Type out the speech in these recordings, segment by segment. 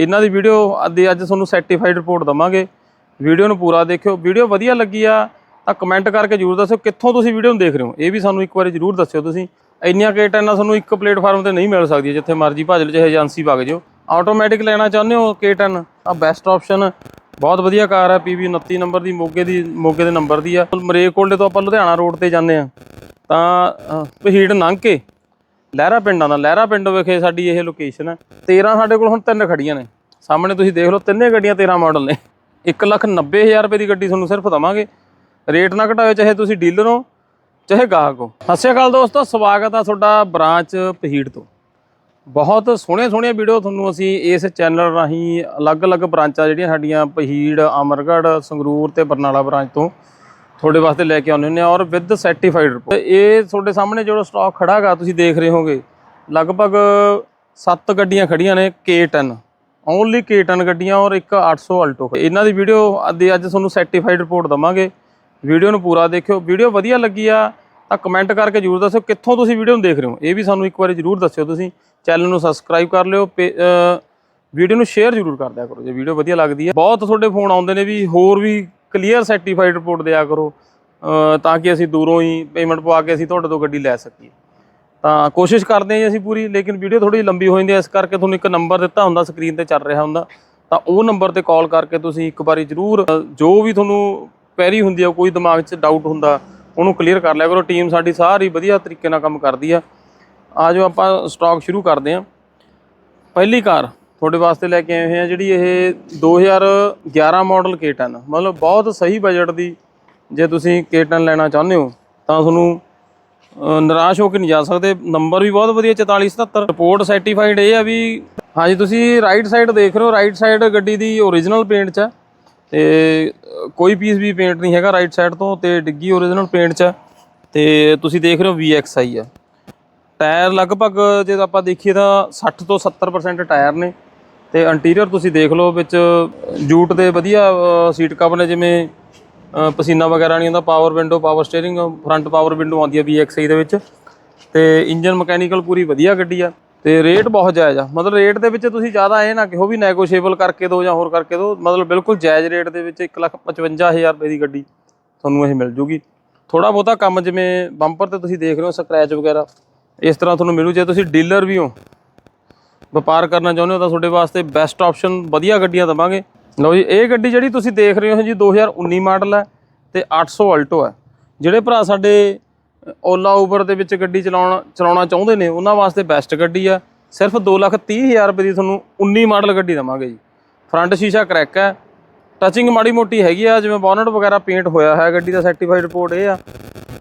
ਇਹਨਾਂ ਦੀ ਵੀਡੀਓ ਅੱਜ ਅੱਜ ਤੁਹਾਨੂੰ ਸਰਟੀਫਾਈਡ ਰਿਪੋਰਟ ਦਵਾਂਗੇ। ਵੀਡੀਓ ਨੂੰ ਪੂਰਾ ਦੇਖਿਓ। ਵੀਡੀਓ ਵਧੀਆ ਲੱਗੀ ਆ ਤਾਂ ਕਮੈਂਟ ਕਰਕੇ ਜਰੂਰ ਦੱਸਿਓ ਕਿੱਥੋਂ ਤੁਸੀਂ ਵੀਡੀਓ ਨੂੰ ਦੇਖ ਰਹੇ ਹੋ। ਇਹ ਵੀ ਸਾਨੂੰ ਇੱਕ ਵਾਰੀ ਜਰੂਰ ਦੱਸਿਓ ਤੁਸੀਂ। ਇੰਨੀਆਂ ਕੇ ਟੈਨਾਂ ਤੁਹਾਨੂੰ ਇੱਕ ਪਲੇਟਫਾਰਮ ਤੇ ਨਹੀਂ ਮਿਲ ਸਕਦੀ, ਜਿੱਥੇ ਮਰਜ਼ੀ ਭੱਜ ਲਓ, ਚਾਹੇ ਏਜੰਸੀ ਵਗ ਜਿਓ। ਆਟੋਮੈਟਿਕ ਲੈਣਾ ਚਾਹੁੰਦੇ ਹੋ ਕੇ10 ਆ ਬੈਸਟ ਆਪਸ਼ਨ ਬਹੁਤ ਵਧੀਆ ਕਾਰ ਹੈ ਪੀਵੀ 29 ਨੰਬਰ ਦੀ, ਮੋਗੇ ਦੀ, ਮੋਗੇ ਦੇ ਨੰਬਰ ਦੀ ਆ। ਮਰੇਕੋਲਡੇ ਤੋਂ ਆਪਾਂ ਲੁਧਿਆਣਾ ਰੋਡ ਤੇ ਜਾਂਦੇ ਆ ਤਾਂ ਭਹੀੜ ਪਹੀੜ ਲੰਘ ਕੇ ਲਹਿਰਾ ਪਿੰਡਾਂ ਦਾ, ਲਹਿਰਾ ਪਿੰਡ ਵਿਖੇ ਸਾਡੀ ਇਹ ਲੋਕੇਸ਼ਨ ਹੈ। 13 ਸਾਡੇ ਕੋਲ ਹੁਣ ਤਿੰਨ ਖੜੀਆਂ ਨੇ। ਸਾਹਮਣੇ ਤੁਸੀਂ ਦੇਖ ਲਓ, ਤਿੰਨੇ ਗੱਡੀਆਂ 13 ਮਾਡਲ ਨੇ। 190000 ਰੁਪਏ ਦੀ ਗੱਡੀ ਤੁਹਾਨੂੰ ਸਿਰਫ ਦਵਾਂਗੇ। ਰੇਟ ਨਾ ਘਟਾਓ ਚਾਹੇ ਤੁਸੀਂ ਡੀਲਰ ਹੋ, ਚਾਹੇ ਗਾਹਕ ਹੋ। ਸਤਿ ਸ਼੍ਰੀ ਅਕਾਲ ਦੋਸਤੋ, ਸਵਾਗਤ ਆ ਤੁਹਾਡਾ ਬ੍ਰਾਂਚ ਪਹੀੜ ਤੋਂ। ਬਹੁਤ ਸੋਹਣੇ ਸੋਹਣੀਆਂ ਵੀਡੀਓ ਤੁਹਾਨੂੰ ਅਸੀਂ ਇਸ ਚੈਨਲ ਰਾਹੀਂ ਅਲੱਗ-ਅਲੱਗ ਬ੍ਰਾਂਚਾਂ ਜਿਹੜੀਆਂ ਸਾਡੀਆਂ ਪਹੀੜ ਅਮਰਗੜ੍ਹ, ਸੰਗਰੂਰ ਤੇ ਬਰਨਾਲਾ ਬ੍ਰਾਂਚ ਤੋਂ ਤੁਹਾਡੇ ਵਾਸਤੇ ਲੈ ਕੇ ਆਉਂਦੇ ਹੁੰਦੇ ਆ ਔਰ ਵਿਦ ਸਰਟੀਫਾਈਡ ਰਿਪੋਰਟ ਇਹ ਤੁਹਾਡੇ ਸਾਹਮਣੇ ਜਿਹੜਾ ਸਟਾਕ ਖੜਾਗਾ, ਤੁਸੀਂ ਦੇਖ ਰਹੇ ਹੋਗੇ, ਲਗਭਗ 7 ਗੱਡੀਆਂ ਖੜੀਆਂ ਨੇ K10 ਓਨਲੀ K10 ਗੱਡੀਆਂ ਔਰ ਇੱਕ 800 ਅਲਟੋ ਇਹਨਾਂ ਦੀ ਵੀਡੀਓ ਅੱਜ ਅੱਜ ਤੁਹਾਨੂੰ ਸਰਟੀਫਾਈਡ ਰਿਪੋਰਟ ਦਵਾਂਗੇ। ਵੀਡੀਓ ਨੂੰ ਪੂਰਾ ਦੇਖਿਓ। ਵੀਡੀਓ ਵਧੀਆ ਲੱਗੀ ਆ ਤਾਂ ਕਮੈਂਟ ਕਰਕੇ ਜਰੂਰ ਦੱਸਿਓ ਕਿੱਥੋਂ ਤੁਸੀਂ ਵੀਡੀਓ ਨੂੰ ਦੇਖ ਰਹੇ ਹੋ। ਇਹ ਵੀ ਸਾਨੂੰ ਇੱਕ ਵਾਰੀ ਜਰੂਰ ਦੱਸਿਓ ਤੁਸੀਂ। ਚੈਨਲ ਨੂੰ ਸਬਸਕ੍ਰਾਈਬ ਕਰ ਲਿਓ। ਵੀਡੀਓ ਨੂੰ ਸ਼ੇਅਰ ਜਰੂਰ ਕਰ ਦਿਆ ਕਰੋ। ਜੇ ਵੀਡੀਓ ਵਧੀਆ ਲੱਗਦੀ ਹੈ ਬਹੁਤ ਤੁਹਾਡੇ ਫੋਨ ਆਉਂਦੇ ਨੇ ਵੀ, ਹੋਰ ਵੀ ਕਲੀਅਰ ਸਰਟੀਫਾਈਡ ਰਿਪੋਰਟ ਦਿਆ ਕਰੋ ਤਾਂ ਕਿ ਅਸੀਂ ਦੂਰੋਂ ਹੀ ਪੇਮੈਂਟ ਪਵਾ ਕੇ ਅਸੀਂ ਤੁਹਾਡੇ ਤੋਂ ਗੱਡੀ ਲੈ ਸਕੀਏ। ਤਾਂ ਕੋਸ਼ਿਸ਼ ਕਰਦੇ ਹਾਂ ਜੀ ਅਸੀਂ ਪੂਰੀ, ਲੇਕਿਨ ਵੀਡੀਓ ਥੋੜੀ ਲੰਬੀ ਹੋ ਜਾਂਦੀ ਹੈ, ਇਸ ਕਰਕੇ ਤੁਹਾਨੂੰ ਇੱਕ ਨੰਬਰ ਦਿੱਤਾ ਹੁੰਦਾ ਸਕਰੀਨ ਤੇ ਚੱਲ ਰਿਹਾ ਹੁੰਦਾ। ਤਾਂ ਉਹ ਨੰਬਰ ਤੇ ਕਾਲ ਕਰਕੇ ਤੁਸੀਂ ਇੱਕ ਵਾਰੀ ਜਰੂਰ ਜੋ ਵੀ ਤੁਹਾਨੂੰ ਪੈਰੀ ਹੁੰਦੀ ਆ ਕੋਈ ਦਿਮਾਗ 'ਚ ਡਾਊਟ ਹੁੰਦਾ, ਉਹਨੂੰ ਕਲੀਅਰ ਕਰ ਲਿਆ ਕਰੋ। ਟੀਮ ਸਾਡੀ ਸਾਰੀ ਵਧੀਆ ਤਰੀਕੇ ਨਾਲ ਕੰਮ ਕਰਦੀ ਆ। ਆ ਜੋ ਆਪਾਂ ਸਟਾਕ ਸ਼ੁਰੂ ਕਰਦੇ ਹਾਂ। ਪਹਿਲੀ ਕਾਰ। ਤੁਹਾਡੇ ਵਾਸਤੇ ਲੈ ਕੇ ਆਏ ਹੋਏ ਆ ਜਿਹੜੀ ਇਹ 2011 ਮਾਡਲ K10 ਮਤਲਬ ਬਹੁਤ ਸਹੀ ਬਜਟ ਦੀ ਜੇ ਤੁਸੀਂ K10 ਲੈਣਾ ਚਾਹੁੰਦੇ ਹੋ, ਤਾਂ ਤੁਹਾਨੂੰ ਨਿਰਾਸ਼ ਹੋ ਕੇ ਨਹੀਂ ਜਾ ਸਕਦੇ। ਨੰਬਰ ਵੀ ਬਹੁਤ ਵਧੀਆ 4477 ਰਿਪੋਰਟ ਸਰਟੀਫਾਈਡ ਇਹ ਆ ਵੀ, ਹਾਂਜੀ, ਤੁਸੀਂ ਰਾਈਟ ਸਾਈਡ ਦੇਖ ਰਹੇ ਹੋ ਰਾਈਟ ਸਾਈਡ ਗੱਡੀ ਦੀ ਓਰੀਜਨਲ ਪੇਂਟ 'ਚ ਹੈ ਤੇ ਕੋਈ ਪੀਸ ਵੀ ਪੇਂਟ ਨਹੀਂ ਹੈਗਾ ਰਾਈਟ ਸਾਈਡ ਤੋਂ, ਤੇ ਡਿੱਗੀ ਓਰੀਜਨਲ ਪੇਂਟ 'ਚ ਹੈ ਤੇ ਤੁਸੀਂ ਦੇਖ ਰਹੇ ਹੋ VXI ਆ। ਟਾਇਰ ਲਗਭਗ, ਜੇ ਆਪਾਂ ਦੇਖੀਏ ਤਾਂ 60 ਤੋਂ 70% ਟਾਇਰ ਨੇ। ਤੇ ਇੰਟੀਰੀਅਰ ਤੁਸੀਂ ਦੇਖ ਲਓ ਵਿੱਚ ਜੂਟ ਦੇ ਵਧੀਆ ਸੀਟ ਕਵਰ ਨੇ ਜਿਵੇਂ ਪਸੀਨਾ ਵਗੈਰਾ ਨਹੀਂ ਆਉਂਦਾ power window power steering front power window ਆਉਂਦੀ ਹੈ VXI ਦੇ ਵਿੱਚ। ਤੇ ਇੰਜਨ ਮਕੈਨੀਕਲ ਪੂਰੀ ਵਧੀਆ ਗੱਡੀ ਆ। ਤੇ ਰੇਟ ਬਹੁਤ ਜਾਇਜ਼ ਆ। ਮਤਲਬ ਰੇਟ ਦੇ ਵਿੱਚ ਤੁਸੀਂ ਜ਼ਿਆਦਾ ਇਹ ਨਾ ਕਿਹੋ ਵੀ ਨੈਗੋਸ਼ੀਏਬਲ ਕਰਕੇ ਦਿਓ ਜਾਂ ਹੋਰ ਕਰਕੇ ਦਿਓ। ਮਤਲਬ ਬਿਲਕੁਲ ਜਾਇਜ਼ ਰੇਟ ਦੇ ਵਿੱਚ 155000 ਰੁਪਏ ਦੀ ਗੱਡੀ ਤੁਹਾਨੂੰ ਇਹ ਮਿਲ ਜੂਗੀ। ਥੋੜਾ ਬਹੁਤਾ ਕੰਮ ਜਿਵੇਂ ਬੰਪਰ ਤੇ ਤੁਸੀਂ ਦੇਖ ਰਹੇ ਹੋ ਸਕ੍ਰੈਚ ਵਗੈਰਾ। ਇਸ ਤਰ੍ਹਾਂ ਤੁਹਾਨੂੰ ਮਿਲੂ। ਜੇ ਤੁਸੀਂ ਡੀਲਰ ਵੀ ਹੋ ਵਪਾਰ ਕਰਨਾ ਚਾਹੁੰਦੇ ਹੋ ਤਾਂ ਤੁਹਾਡੇ ਵਾਸਤੇ ਬੈਸਟ ਆਪਸ਼ਨ ਵਧੀਆ ਗੱਡੀਆਂ ਦਵਾਂਗੇ। ਲਓ ਜੀ, ਇਹ ਗੱਡੀ ਜਿਹੜੀ ਤੁਸੀਂ ਦੇਖ ਰਹੇ ਹੋ ਜੀ 2019 ਮਾਡਲ ਹੈ ਤੇ 800 ਅਲਟੋ ਹੈ। ਜਿਹੜੇ ਭਰਾ ਸਾਡੇ ਓਲਾ ਉਬਰ ਦੇ ਵਿੱਚ ਗੱਡੀ ਚਲਾਉਣਾ ਚਲਾਉਣਾ ਚਾਹੁੰਦੇ ਨੇ, ਉਹਨਾਂ ਵਾਸਤੇ ਬੈਸਟ ਗੱਡੀ ਆ ਸਿਰਫ 230000 ਰੁਪਏ ਦੀ ਤੁਹਾਨੂੰ 19 ਮਾਡਲ ਗੱਡੀ ਦਵਾਂਗੇ ਜੀ। ਫਰੰਟ ਸ਼ੀਸ਼ਾ ਕਰੈਕ ਹੈ। ਟੱਚਿੰਗ ਮਾੜੀ ਮੋਟੀ ਹੈਗੀ ਆ, ਜਿਵੇਂ ਬੋਨਟ ਵਗੈਰਾ ਪੇਂਟ ਹੋਇਆ ਹੈ ਗੱਡੀ ਦਾ ਸਰਟੀਫਾਈਡ ਰਿਪੋਰਟ ਇਹ ਆ।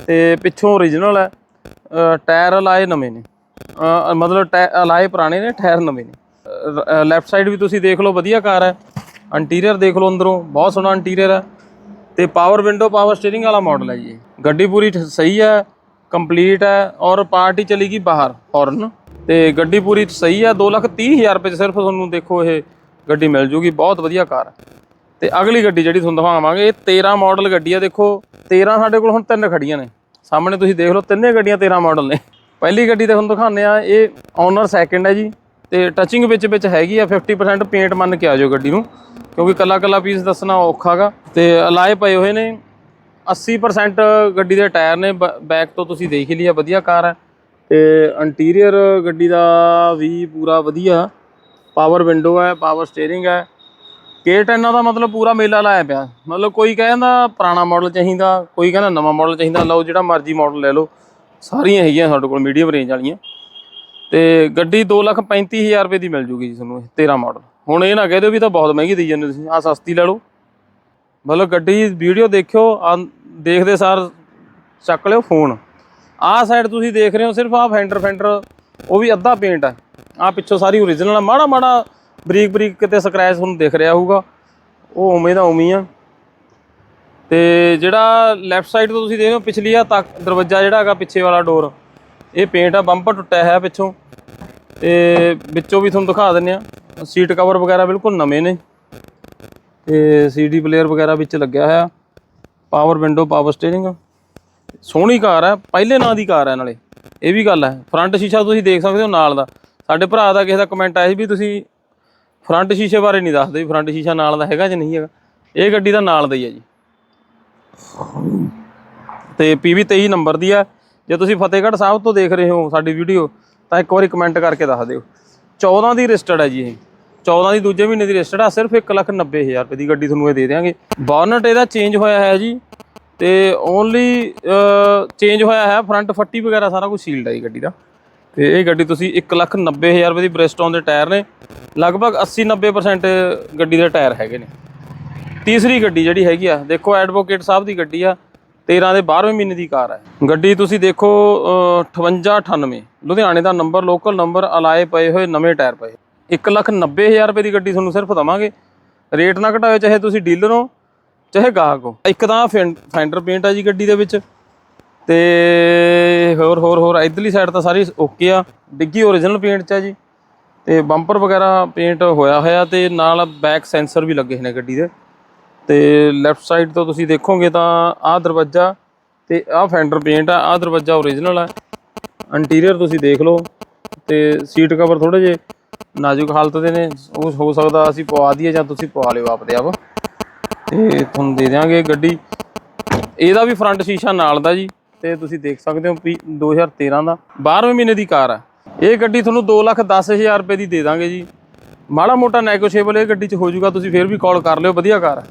ਤੇ ਪਿੱਛੋਂ ਓਰੀਜਨਲ ਹੈ। ਟਾਇਰ ਲਾਏ ਨਵੇਂ ਨੇ। ਮਤਲਬ ਟਾਇਰ ਲਾਏ ਪੁਰਾਣੇ ਨੇ ਟਾਇਰ ਨਵੇਂ ਨੇ। ਲੈਫਟ ਸਾਈਡ ਵੀ ਤੁਸੀਂ ਦੇਖ ਲਓ, ਵਧੀਆ ਕਾਰ ਹੈ। ਇੰਟੀਰੀਅਰ ਦੇਖ ਲਓ ਅੰਦਰੋਂ, ਬਹੁਤ ਸੋਹਣਾ ਇੰਟੀਰੀਅਰ ਹੈ। ਤੇ ਪਾਵਰ ਵਿੰਡੋ ਪਾਵਰ ਸਟੀਅਰਿੰਗ ਵਾਲਾ ਮਾਡਲ ਹੈ ਜੀ ਗੱਡੀ ਪੂਰੀ ਠ- ਸਹੀ ਹੈ ਕੰਪਲੀਟ ਹੈ ਔਰ ਪਾਰਟੀ ਚਲੀ ਗਈ ਬਾਹਰ ਫੌਰਨ ਤੇ ਗੱਡੀ ਪੂਰੀ ਸਹੀ ਹੈ 230000 ਰੁਪਏ 'ਚ ਸਿਰਫ ਤੁਹਾਨੂੰ ਦੇਖੋ ਇਹ ਗੱਡੀ ਮਿਲ ਜੂਗੀ, ਬਹੁਤ ਵਧੀਆ ਕਾਰ ਹੈ। ਤੇ ਅਗਲੀ ਗੱਡੀ ਜਿਹੜੀ ਤੁਹਾਨੂੰ ਦਿਖਾਵਾਂਗੇ, ਇਹ 13 ਮਾਡਲ ਗੱਡੀ ਆ ਦੇਖੋ। 13 ਸਾਡੇ ਕੋਲ ਹੁਣ ਤਿੰਨ ਖੜੀਆਂ ਨੇ। ਸਾਹਮਣੇ ਤੁਸੀਂ ਦੇਖ ਲਓ, ਤਿੰਨੇ ਗੱਡੀਆਂ 13 ਮਾਡਲ ਨੇ। ਪਹਿਲੀ ਗੱਡੀ ਤੇ ਤੁਹਾਨੂੰ ਦਿਖਾਉਂਦੇ ਆ ਇਹ ਓਨਰ ਸੈਕਿੰਡ ਹੈ ਜੀ, ਤੇ ਟੱਚਿੰਗ ਵਿੱਚ ਵਿੱਚ ਹੈਗੀ ਆ 50% ਪੇਂਟ ਮੰਨ ਕੇ ਆ ਜਾਓ ਗੱਡੀ ਨੂੰ, ਕਿਉਂਕਿ ਕੱਲਾ ਕੱਲਾ ਪੀਸ ਦੱਸਣਾ ਔਖਾਗਾ ਤੇ ਅਲਾਏ ਪਏ ਹੋਏ ਨੇ 80% ਗੱਡੀ ਦੇ ਟਾਇਰ ਨੇ ਬੈਕ ਤੋਂ ਤੁਸੀਂ ਦੇਖ ਹੀ ਲਿਆ, ਵਧੀਆ ਕਾਰ ਹੈ, ਤੇ ਇੰਟੀਰੀਅਰ ਗੱਡੀ ਦਾ ਵੀ ਪੂਰਾ ਵਧੀਆ ਪਾਵਰ ਵਿੰਡੋ ਹੈ ਪਾਵਰ ਸਟੀਅਰਿੰਗ ਹੈ K10 ਦਾ ਮਤਲਬ ਪੂਰਾ ਮੇਲਾ ਲਾਇਆ ਪਿਆ, ਮਤਲਬ ਕੋਈ ਕਹਿੰਦਾ ਪੁਰਾਣਾ ਮਾਡਲ ਚਾਹੀਦਾ, ਕੋਈ ਕਹਿੰਦਾ ਨਵਾਂ ਮਾਡਲ ਚਾਹੀਦਾ, ਲਓ ਜਿਹੜਾ ਮਰਜ਼ੀ ਮਾਡਲ ਲੈ ਲਓ ਸਾਰੀਆਂ ਹੈਗੀਆਂ ਸਾਡੇ ਕੋਲ ਮੀਡੀਅਮ ਰੇਂਜ ਵਾਲੀਆਂ। ਤੇ ਗੱਡੀ 235000 ਰੁਪਏ ਦੀ ਮਿਲ ਜੂਗੀ ਜੀ ਤੁਹਾਨੂੰ ਇਹ 13 ਮਾਡਲ ਹੁਣ ਇਹ ਨਾ ਕਹਿ ਦਿਓ ਵੀ ਤਾਂ ਬਹੁਤ ਮਹਿੰਗੀ ਦੇਈ ਜਾਂਦੇ ਤੁਸੀਂ ਆ ਸਸਤੀ ਲੈ ਲਓ। ਮਤਲਬ ਗੱਡੀ ਵੀਡੀਓ ਦੇਖਿਓ, ਆਹ ਦੇਖਦੇ ਸਾਰ ਚੱਕ ਲਿਓ ਫੋਨ ਆਹ ਸਾਈਡ ਤੁਸੀਂ ਦੇਖ ਰਹੇ ਹੋ ਸਿਰਫ ਆਹ ਫੈਂਡਰ ਫੈਂਡਰ ਉਹ ਵੀ ਅੱਧਾ ਪੇਂਟ ਹੈ ਆਹ ਪਿੱਛੋਂ ਸਾਰੀ ਓਰੀਜਨਲ ਆ। ਮਾੜਾ ਮਾੜਾ ਬਰੀਕ ਬਰੀਕ ਕਿਤੇ ਸਕ੍ਰੈਚ ਤੁਹਾਨੂੰ ਦਿਖ ਰਿਹਾ ਹੋਊਗਾ। ਉਹ ਉਵੇਂ ਦਾ ਉਵੇਂ ਆ। ਤੇ ਜਿਹੜਾ ਲੈਫਟ ਸਾਈਡ ਤੋਂ ਤੁਸੀਂ ਦੇਖ ਰਹੇ ਹੋ, ਪਿਛਲੀ ਆ ਤੱਕ ਦਰਵਾਜ਼ਾ ਜਿਹੜਾ ਹੈਗਾ ਪਿੱਛੇ ਵਾਲਾ ਡੋਰ ਇਹ ਪੇਂਟ ਆ ਬੰਪਰ ਟੁੱਟਿਆ ਹੋਇਆ ਪਿੱਛੋਂ। ਤੇ ਵਿੱਚੋਂ ਵੀ ਤੁਹਾਨੂੰ ਦਿਖਾ ਦਿੰਨੇ ਆ ਸੀਟ ਕਵਰ ਵਗੈਰਾ ਬਿਲਕੁਲ ਨਵੇਂ ਨੇ। ਤੇ ਸੀਡੀ ਪਲੇਅਰ ਵਗੈਰਾ ਵਿੱਚ ਲੱਗਿਆ ਹੋਇਆ। ਪਾਵਰ ਵਿੰਡੋ ਪਾਵਰ ਸਟੀਅਰਿੰਗ ਸੋਹਣੀ ਕਾਰ ਹੈ ਪਹਿਲੇ ਨਾਂ ਦੀ ਕਾਰ ਹੈ ਨਾਲੇ। ਇਹ ਵੀ ਗੱਲ ਹੈ ਫਰੰਟ ਸ਼ੀਸ਼ਾ ਤੁਸੀਂ ਦੇਖ ਸਕਦੇ ਹੋ ਨਾਲ ਦਾ। ਸਾਡੇ ਭਰਾ ਦਾ ਕਿਸੇ ਦਾ ਕਮੈਂਟ ਆਇਆ ਸੀ ਵੀ ਤੁਸੀਂ ਫਰੰਟ ਸ਼ੀਸ਼ੇ ਬਾਰੇ ਨਹੀਂ ਦੱਸਦੇ ਫਰੰਟ ਸ਼ੀਸ਼ਾ ਨਾਲ ਦਾ ਹੈਗਾ ਜਾਂ ਨਹੀਂ ਹੈਗਾ। ਇਹ ਗੱਡੀ ਦਾ ਨਾਲ ਦਾ ਹੀ ਹੈ ਜੀ। ਤੇ PV 23 ਨੰਬਰ ਦੀ ਆ ਜੇ ਤੁਸੀਂ ਫਤਿਹਗੜ੍ਹ ਸਾਹਿਬ ਤੋਂ ਦੇਖ ਰਹੇ ਹੋ ਸਾਡੀ ਵੀਡੀਓ, ਤਾਂ ਇੱਕ ਵਾਰੀ ਕਮੈਂਟ ਕਰਕੇ ਦੱਸ ਦਿਓ। 14 ਦੀ ਰਜਿਸਟਰਡ ਹੈ ਜੀ ਇਹ। 14 ਦੀ ਦੂਜੇ ਮਹੀਨੇ ਦੀ ਰਜਿਸਟਰਡ ਆ, ਸਿਰਫ 190000 ਰੁਪਏ ਦੀ ਗੱਡੀ ਤੁਹਾਨੂੰ ਇਹ ਦੇ ਦੇਵਾਂਗੇ ਬੋਨਟ ਇਹਦਾ ਚੇਂਜ ਹੋਇਆ ਹੈ ਜੀ। ਤੇ ਓਨਲੀ ਚੇਂਜ ਹੋਇਆ ਹੈ ਫਰੰਟ ਫੱਟੀ ਵਗੈਰਾ ਸਾਰਾ ਕੁਝ ਸੀਲਡ ਹੈ ਜੀ ਗੱਡੀ ਦਾ। ਤੇ ਇਹ ਗੱਡੀ ਤੁਸੀਂ 190000 ਰੁਪਏ ਦੀ ਬ੍ਰੈਸਟੋਨ ਦੇ ਟਾਇਰ ਨੇ। ਲਗਭਗ 80-90% ਗੱਡੀ ਦੇ ਟਾਇਰ ਹੈਗੇ ਨੇ। ਤੀਸਰੀ ਗੱਡੀ ਜਿਹੜੀ ਹੈਗੀ ਆ ਦੇਖੋ ਐਡਵੋਕੇਟ ਸਾਹਿਬ ਦੀ ਗੱਡੀ ਆ 13 ਦੇ 12ਵੇਂ ਮਹੀਨੇ ਦੀ ਕਾਰ ਹੈ ਗੱਡੀ ਤੁਸੀਂ ਦੇਖੋ ਅਹ, 5898 ਲੁਧਿਆਣੇ ਦਾ ਨੰਬਰ ਲੋਕਲ ਨੰਬਰ ਅਲਾਏ ਪਏ ਹੋਏ ਨਵੇਂ ਟਾਇਰ ਪਏ। 190000 ਰੁਪਏ ਦੀ ਗੱਡੀ ਤੁਹਾਨੂੰ ਸਿਰਫ ਦਵਾਂਗੇ। ਰੇਟ ਨਾ ਘਟਾਓ ਚਾਹੇ ਤੁਸੀਂ ਡੀਲਰ ਹੋ ਚਾਹੇ ਗਾਹਕ ਹੋ। ਇੱਕ ਤਾਂ ਫੈਂਡਰ ਪੇਂਟ ਆ ਜੀ ਗੱਡੀ ਦੇ ਵਿੱਚ। ਤੇ ਹੋਰ ਹੋਰ ਹੋਰ ਇਧਰਲੀ ਸਾਈਡ ਤਾਂ ਸਾਰੀ ਓਕੇ ਆ। ਡਿੱਗੀ ਓਰੀਜਨਲ ਪੇਂਟ ਚ ਆ ਜੀ। ਤੇ ਬੰਪਰ ਵਗੈਰਾ ਪੇਂਟ ਹੋਇਆ ਹੋਇਆ ਤੇ ਨਾਲ ਬੈਕ ਸੈਂਸਰ ਵੀ ਲੱਗੇ ਹੋਏ ਨੇ ਗੱਡੀ ਦੇ। ਤੇ ਲੈਫਟ ਸਾਈਡ ਤੋਂ ਤੁਸੀਂ ਦੇਖੋਗੇ ਤਾਂ ਆਹ ਦਰਵਾਜ਼ਾ ਤੇ ਆਹ ਫੈਂਡਰ ਪੇਂਟ ਆ, ਆਹ ਦਰਵਾਜ਼ਾ ਓਰੀਜਨਲ ਆ। ਇੰਟੀਰੀਅਰ ਤੁਸੀਂ ਦੇਖ ਲਓ ਤੇ ਸੀਟ ਕਵਰ ਥੋੜੇ ਜੇ ਨਾਜ਼ੁਕ ਹਾਲਤ ਦੇ ਨੇ। ਉਹ ਹੋ ਸਕਦਾ ਅਸੀਂ ਪਵਾ ਦਈਏ ਜਾਂ ਤੁਸੀਂ ਪਵਾ ਲਿਓ ਆਪਦੇ ਆਪ। ਤੇ ਤੁਹਾਨੂੰ ਦੇ ਦਿਆਂਗੇ ਗੱਡੀ। ਇਹਦਾ ਵੀ ਫਰੰਟ ਸ਼ੀਸ਼ਾ ਨਾਲ ਦਾ ਜੀ, ਤੇ ਤੁਸੀਂ ਦੇਖ ਸਕਦੇ ਹੋ ਵੀ 2013 ਦਾ 12ਵੇਂ ਮਹੀਨੇ ਦੀ ਕਾਰ ਆ। ਇਹ ਗੱਡੀ ਤੁਹਾਨੂੰ 210000 ਰੁਪਏ ਦੀ ਦੇ ਦਾਂਗੇ ਜੀ। ਮਾੜਾ ਮੋਟਾ ਨੈਗੋਸ਼ੀਏਬਲ ਇਹ ਗੱਡੀ 'ਚ ਹੋ ਜਾਊਗਾ, ਤੁਸੀਂ ਫਿਰ ਵੀ ਕਾਲ ਕਰ ਲਿਓ, ਵਧੀਆ ਕਾਰ ਆ।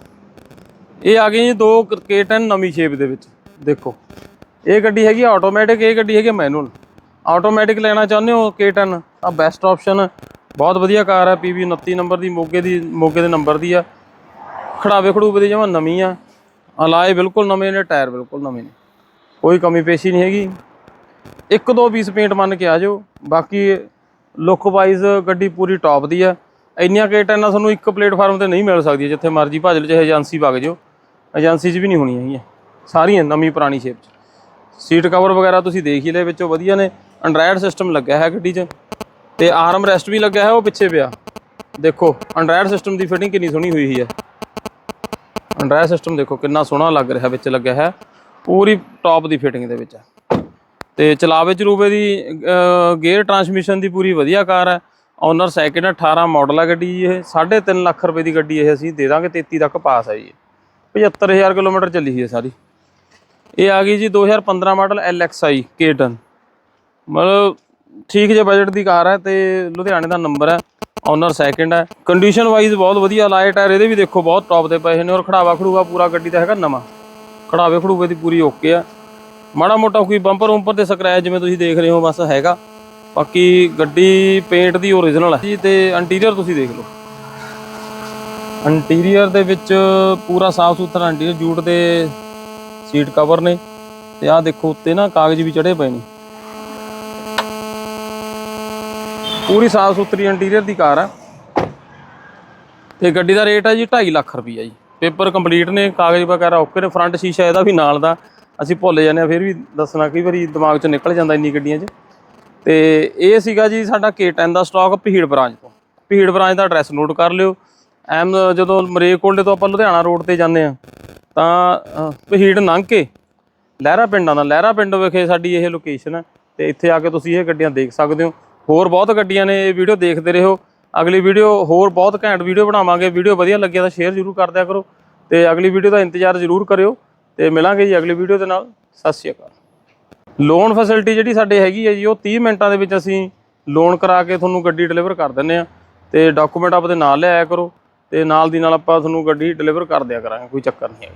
ਇਹ ਆ ਗਈ ਜੀ ਦੋ K10 ਨਵੀਂ ਸ਼ੇਪ ਦੇ ਵਿੱਚ, ਦੇਖੋ। ਇਹ ਗੱਡੀ ਹੈਗੀ ਆਟੋਮੈਟਿਕ ਇਹ ਗੱਡੀ ਹੈਗੀ ਮੈਨੂਅਲ ਆਟੋਮੈਟਿਕ ਲੈਣਾ ਚਾਹੁੰਦੇ ਹੋ K10 ਆ ਬੈਸਟ ਆਪਸ਼ਨ ਬਹੁਤ ਵਧੀਆ ਕਾਰ ਹੈ PV 29 ਨੰਬਰ ਦੀ, ਮੋਗੇ ਦੀ, ਮੋਗੇ ਦੇ ਨੰਬਰ ਦੀ ਆ। ਖੜਾਵੇ ਖੜੂਵੇ ਦੀ ਜਮਾ ਨਵੀਂ ਆ। ਅਲਾਏ ਬਿਲਕੁਲ ਨਵੇਂ ਨੇ, ਟਾਇਰ ਬਿਲਕੁਲ ਨਵੇਂ ਨੇ। ਕੋਈ ਕਮੀ ਪੇਸ਼ੀ ਨਹੀਂ ਹੈਗੀ। ਇੱਕ ਦੋ ਪੀਸ ਪੇਂਟ ਮੰਨ ਕੇ ਆ ਜਾਓ, ਬਾਕੀ ਲੁੱਕ ਵਾਈਜ਼ ਗੱਡੀ ਪੂਰੀ ਟੌਪ ਦੀ ਆ। ਇੰਨੀਆਂ ਕੇਟਾਂ ਤੁਹਾਨੂੰ ਇੱਕ ਪਲੇਟਫਾਰਮ ਤੇ ਨਹੀਂ ਮਿਲ ਸਕਦੀ ਜਿੱਥੇ ਮਰਜ਼ੀ ਭੱਜ ਲਓ, ਚਾਹੇ ਏਜੰਸੀ ਵਗ ਜਾਓ। ਏਜੰਸੀ 'ਚ ਵੀ ਨਹੀਂ ਹੋਣੀ ਹੈਗੀਆਂ ਸਾਰੀਆਂ ਨਵੀਂ ਪੁਰਾਣੀ ਸ਼ੇਪ 'ਚ। ਸੀਟ ਕਵਰ ਵਗੈਰਾ ਤੁਸੀਂ ਦੇਖ ਹੀ ਲਏ ਵਿੱਚੋਂ, ਵਧੀਆ ਨੇ। ਐਂਡਰਾਇਡ ਸਿਸਟਮ ਲੱਗਿਆ ਹੈ ਗੱਡੀ 'ਚ। ਤੇ ਆਰਮ ਰੈਸਟ ਵੀ ਲੱਗਿਆ ਹੈ ਉਹ ਪਿੱਛੇ ਪਿਆ। ਦੇਖੋ ਐਂਡਰਾਇਡ ਸਿਸਟਮ ਦੀ ਫਿਟਿੰਗ ਕਿੰਨੀ ਸੋਹਣੀ ਹੋਈ ਹੋਈ ਹੈ। ਐਂਡਰਾਇਡ ਸਿਸਟਮ ਦੇਖੋ ਕਿੰਨਾ ਸੋਹਣਾ ਲੱਗ ਰਿਹਾ ਵਿੱਚ ਲੱਗਿਆ ਹੈ ਪੂਰੀ ਟੌਪ ਦੀ ਫਿਟਿੰਗ ਦੇ ਵਿੱਚ। ਹੈ ਤੇ ਚਲਾਵੇ ਚਰੂਵੇ ਦੀ ਗੇਅਰ ਟਰਾਂਸਮਿਸ਼ਨ ਦੀ ਪੂਰੀ ਵਧੀਆ ਕਾਰ ਹੈ। ਓਨਰ ਸੈਕਿੰਡ 18 ਮਾਡਲ ਹੈ ਗੱਡੀ ਜੀ ਇਹ 3.5 ਲੱਖ ਰੁਪਏ ਦੀ ਗੱਡੀ ਇਹ ਅਸੀਂ ਦੇ ਦਾਂਗੇ 33 ਤੱਕ ਪਾਸ ਹੈ ਜੀ 75000 ਕਿਲੋਮੀਟਰ ਚੱਲੀ ਸੀ ਇਹ ਸਾਰੀ। ਇਹ ਆ ਗਈ ਜੀ 2015 ਮਾਡਲ LXI K10 ਮਤਲਬ ਠੀਕ ਜੇ ਬਜਟ ਦੀ ਕਾਰ ਹੈ ਤੇ ਲੁਧਿਆਣੇ ਦਾ ਨੰਬਰ ਹੈ ਓਨਰ ਸੈਕਿੰਡ ਹੈ। ਕੰਡੀਸ਼ਨ ਵਾਈਜ਼ ਬਹੁਤ ਵਧੀਆ ਲਾਏ ਟਾਇਰ ਇਹਦੇ ਵੀ ਦੇਖੋ ਬਹੁਤ ਟੌਪ ਦੇ ਪਏ ਨੇ ਔਰ ਖੜਾਵਾ ਖੜੂਵਾ ਪੂਰਾ ਗੱਡੀ ਦਾ ਹੈਗਾ ਨਵਾਂ। ਖੜਾਵੇ ਖੜੂਵੇ ਦੀ ਪੂਰੀ ਓਕੇ ਆ ਮਾੜਾ ਮੋਟਾ ਕੋਈ ਬੰਪਰ ਉੱਪਰ ਤੇ ਸਕ੍ਰੈਚ ਜਿਵੇਂ ਤੁਸੀਂ ਦੇਖ ਰਹੇ ਹੋ ਬਸ ਹੈਗਾ। ਬਾਕੀ ਗੱਡੀ ਪੇਂਟ ਦੀ ਓਰੀਜਨਲ ਹੈ ਜੀ ਤੇ ਇੰਟੀਰੀਅਰ ਤੁਸੀਂ ਦੇਖ ਲਓ। ਇੰਟੀਰੀਅਰ ਦੇ ਵਿੱਚ ਪੂਰਾ ਸਾਫ਼ ਸੁਥਰਾ ਇੰਟੀਰੀਅਰ ਜੂਟ ਦੇ ਸੀਟ ਕਵਰ ਨੇ ਤੇ ਆਹ ਦੇਖੋ ਉੱਤੇ ਨਾ ਕਾਗਜ਼ ਵੀ ਚੜੇ ਪਏ ਨੇ। ਪੂਰੀ ਸਾਫ਼ ਸੁਥਰੀ ਇੰਟੀਰੀਅਰ ਦੀ ਕਾਰ ਆ। ਤੇ ਗੱਡੀ ਦਾ ਰੇਟ ਹੈ ਜੀ 2.5 ਲੱਖ ਰੁਪਈਆ ਜੀ। ਪੇਪਰ ਕੰਪਲੀਟ ਨੇ, ਕਾਗਜ਼ ਵਗੈਰਾ ਓਕੇ ਨੇ ਫਰੰਟ ਸ਼ੀਸ਼ਾ ਇਹਦਾ ਵੀ ਨਾਲ ਦਾ। ਅਸੀਂ ਭੁੱਲ ਜਾਂਦੇ ਆ, ਫਿਰ ਵੀ ਦੱਸਣਾ, ਕਈ ਵਾਰੀ ਦਿਮਾਗ ਚੋਂ ਨਿਕਲ ਜਾਂਦਾ ਇੰਨੀ ਗੱਡੀਆਂ 'ਚ। ਤੇ ਇਹ ਸੀਗਾ ਜੀ ਸਾਡਾ K10 ਦਾ ਸਟਾਕ ਭੀੜ ਬ੍ਰਾਂਚ ਤੋਂ। ਭੀੜ ਬ੍ਰਾਂਚ ਦਾ ਐਡਰੈਸ ਨੋਟ ਕਰ ਲਿਓ। ਐਮ ਜਦੋਂ ਮਰੇਕੋਲਡੇ ਤੋਂ ਆਪਾਂ ਲੁਧਿਆਣਾ ਰੋਡ ਤੇ ਜਾਂਦੇ ਆ ਤਾਂ ਅ, ਭੀੜ ਲੰਘ ਕੇ ਲਹਿਰਾ ਪਿੰਡਾਂ ਦਾ ਲਹਿਰਾ ਪਿੰਡ ਵਿਖੇ ਸਾਡੀ ਇਹ ਲੋਕੇਸ਼ਨ ਹੈ ਤੇ ਇੱਥੇ ਆ ਕੇ ਤੁਸੀਂ ਇਹ ਗੱਡੀਆਂ ਦੇਖ ਸਕਦੇ ਹੋ। ਹੋਰ ਬਹੁਤ ਗੱਡੀਆਂ ਨੇ ਇਹ ਵੀਡੀਓ ਦੇਖਦੇ ਰਹੋ। ਅਗਲੀ ਵੀਡੀਓ ਹੋਰ ਬਹੁਤ ਘੈਂਟ ਵੀਡੀਓ ਬਣਾਵਾਂਗੇ। ਵੀਡੀਓ ਵਧੀਆ ਲੱਗਿਆ ਤਾਂ ਸ਼ੇਅਰ ਜ਼ਰੂਰ ਕਰ ਦਿਆ ਕਰੋ ਤੇ ਅਗਲੀ ਵੀਡੀਓ ਦਾ ਇੰਤਜ਼ਾਰ ਜ਼ਰੂਰ ਕਰਿਓ ਤੇ ਮਿਲਾਂਗੇ ਜੀ ਅਗਲੀ ਵੀਡੀਓ ਦੇ ਨਾਲ। ਸਤਿ ਸ਼੍ਰੀ ਅਕਾਲ। ਲੋਨ ਫੈਸਿਲਿਟੀ ਜਿਹੜੀ ਸਾਡੇ ਹੈਗੀ ਹੈ ਜੀ ਉਹ 30 ਮਿੰਟਾਂ ਦੇ ਵਿੱਚ ਅਸੀਂ ਲੋਨ ਕਰਾ ਕੇ ਤੁਹਾਨੂੰ ਗੱਡੀ ਡਿਲੀਵਰ ਕਰ ਦਿੰਨੇ ਆ ਤੇ ਡਾਕੂਮੈਂਟ ਆਪਦੇ ਨਾਲ ਲੈ ਆਇਆ ਕਰੋ। ਤੇ ਨਾਲ ਦੀ ਨਾਲ ਆਪਾਂ ਤੁਹਾਨੂੰ ਗੱਡੀ ਡਿਲੀਵਰ ਕਰ ਦਿਆ ਕਰਾਂਗੇ, ਕੋਈ ਚੱਕਰ ਨਹੀਂ ਹੈ।